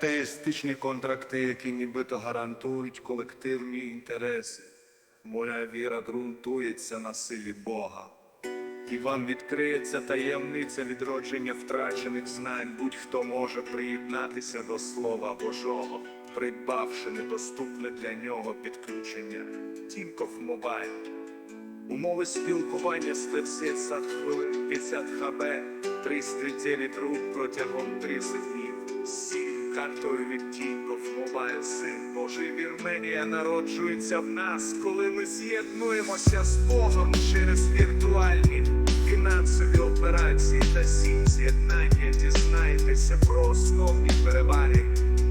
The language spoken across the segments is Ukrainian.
Теїстичні контракти, які нібито гарантують колективні інтереси. Моя віра ґрунтується на силі Бога. І вам відкриється таємниця відродження втрачених знань. Будь-хто може приєднатися до Слова Божого, придбавши недоступне для нього підключення. Тінков Мобайл. Умови спілкування з 50 хвилин 50 хб, 300 телетруб протягом 30 днів. Картою від Тінков Мобайл Син Божий Вірменія народжується в нас, коли ми з'єднуємося з Богом через віртуальні фінансові операції та сім з'єднання. Дізнайтеся про основні переваги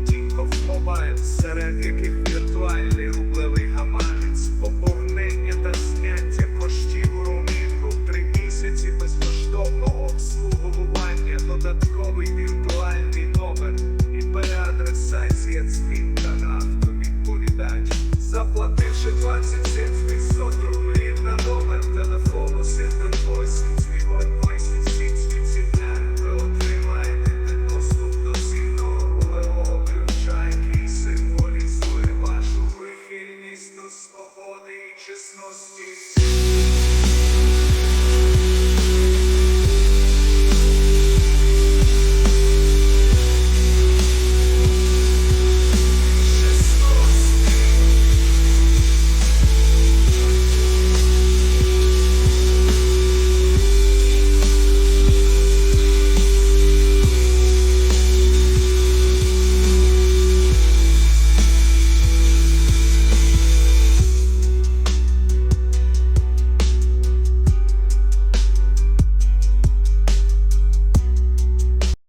Тінков Мобайл, серед яких віртуальний рублевий Peace.